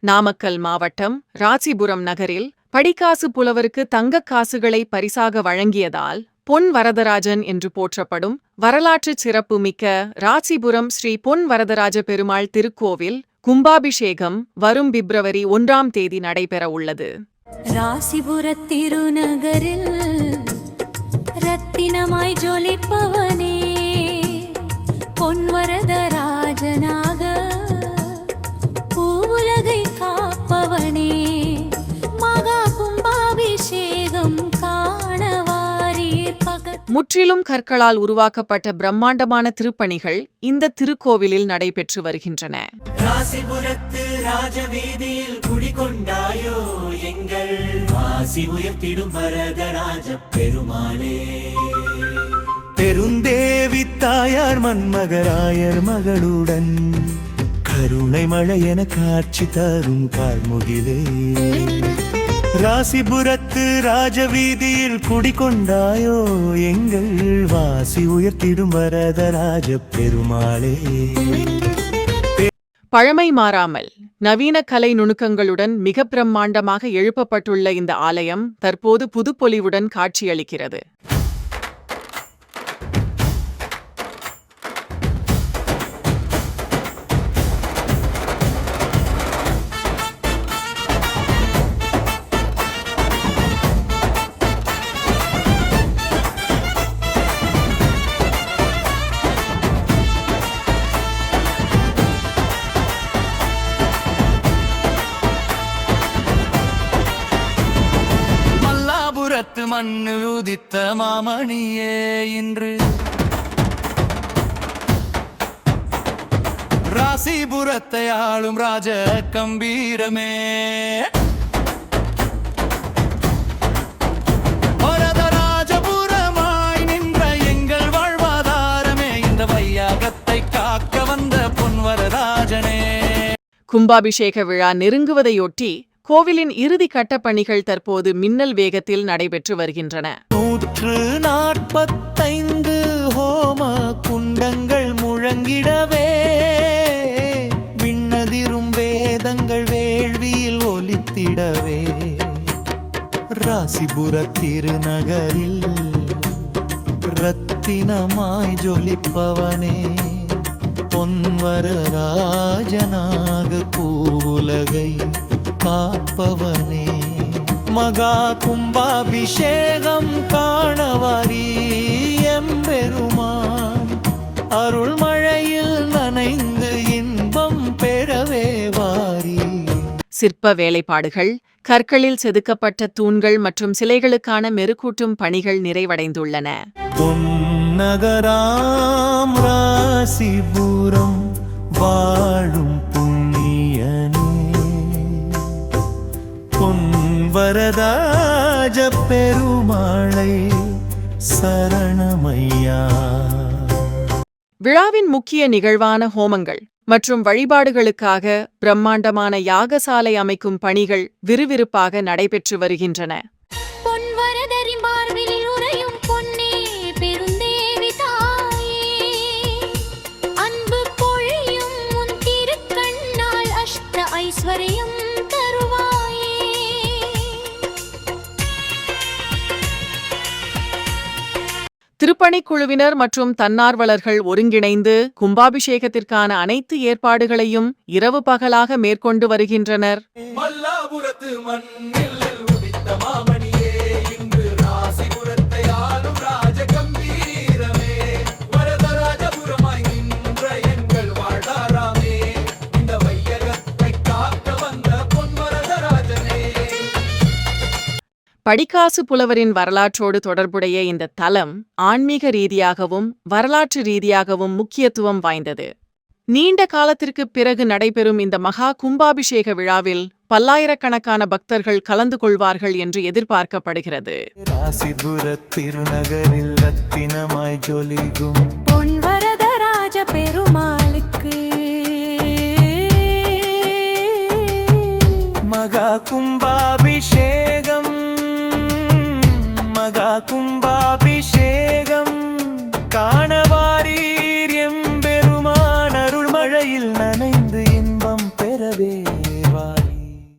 நாமக்கல் மாவட்டம் ராசிபுரம் நகரில் படிக்காசு புலவருக்கு தங்கக் காசுகளை பரிசாக வழங்கியதால் பொன் வரதராஜன் என்று போற்றப்படும் வரலாற்றுச் சிறப்புமிக்க ராசிபுரம் ஸ்ரீ பொன் வரதராஜ பெருமாள் திருக்கோவில் கும்பாபிஷேகம் வரும் பிப்ரவரி ஒன்றாம் தேதி நடைபெற உள்ளது. ராசிபுர திருநகரில் ரத்தினமாய் ஜொலிப்பவனே பொன்வரதராஜனா முற்றிலும் கற்களால் உருவாக்கப்பட்ட பிரம்மாண்டமான திருப்பணிகள் இந்த திருக்கோவிலில் நடைபெற்று வருகின்றன. ராசிபுரத்து ராஜவீதியில் குடிகொண்டாயோ எங்கள் வாசி உயர்த்திடும் வரதராஜ பெருமாளே. பெருந்தேவி தாயார் மன்மகராயர் மகளுடன் கருணை மழை என காட்சி தரும் கார்முகிலே. ராசிபுரத்து ராஜவீதியில் குடிகொண்டாயோ? எங்கள் வாசி உயர்த்திடும் வரதராஜ பெருமாளே. பழமை மாறாமல் நவீன கலை நுணுக்கங்களுடன் மிக பிரம்மாண்டமாக எழுப்பப்பட்டுள்ள இந்த ஆலயம் தற்போது புதுப்பொலிவுடன் காட்சியளிக்கிறது. மல்லாபுரத்து மண்ணு உதித்த மாமணியே இன்று. ராசிபுரத்தை ஆளும் ராஜ கம்பீரமே. வரதராஜபுரமாய் நின்ற எங்கள் வாழ்வாதாரமே. இந்த வையாகத்தை காக்க வந்த பொன்வரராஜனே. கும்பாபிஷேக விழா நெருங்குவதையொட்டி கோவிலின் இறுதி கட்ட பணிகள் தற்போது மின்னல் வேகத்தில் நடைபெற்று வருகின்றன. நூற்று நாற்பத்தைந்து ஹோம குண்டங்கள் முழங்கிடவே விண்ணதிரும் வேதங்கள் வேள்வியில் ஒலித்திடவே. ராசிபுர திருநகரில் ரத்தினமாய் ஜொலிப்பவனே பொன்வரராஜனாக பூவுலகை காப்பவனே. மகா கும்பாபிஷேகம் காணவாரி எம்பெருமான். அருள்மழையில் நனைந்து இன்பம் பெறவே வாரி. சிற்ப வேலைப்பாடுகள் கற்களில் செதுக்கப்பட்ட தூண்கள் மற்றும் சிலைகளுக்கான மெருகூட்டும் பணிகள் நிறைவடைந்துள்ளன. ராசிபுரம் வாழும் வரதாஜ பெருமாளை சரணமையா. விழாவின் முக்கிய நிகழ்வான ஹோமங்கள் மற்றும் வழிபாடுகளுக்காக பிரம்மாண்டமான யாகசாலை அமைக்கும் பணிகள் விறுவிறுப்பாக நடைபெற்று வருகின்றன. திருப்பணிக்குழுவினர் மற்றும் தன்னார்வலர்கள் ஒருங்கிணைந்து கும்பாபிஷேகத்திற்கான அனைத்து ஏற்பாடுகளையும் இரவு பகலாக மேற்கொண்டு வருகின்றனர். படிக்காசு புலவரின் வரலாற்றோடு தொடர்புடைய இந்த தலம் ஆன்மீக ரீதியாகவும் வரலாற்று ரீதியாகவும் முக்கியத்துவம் வாய்ந்தது. நீண்ட காலத்திற்குப் பிறகு நடைபெறும் இந்த மகா கும்பாபிஷேக விழாவில் பல்லாயிரக்கணக்கான பக்தர்கள் கலந்து கொள்வார்கள் என்று எதிர்பார்க்கப்படுகிறது. பெருமாளுக்கு. மகா கும்பாபிஷேகம் കുംഭാഭിഷേകം കാണാൻ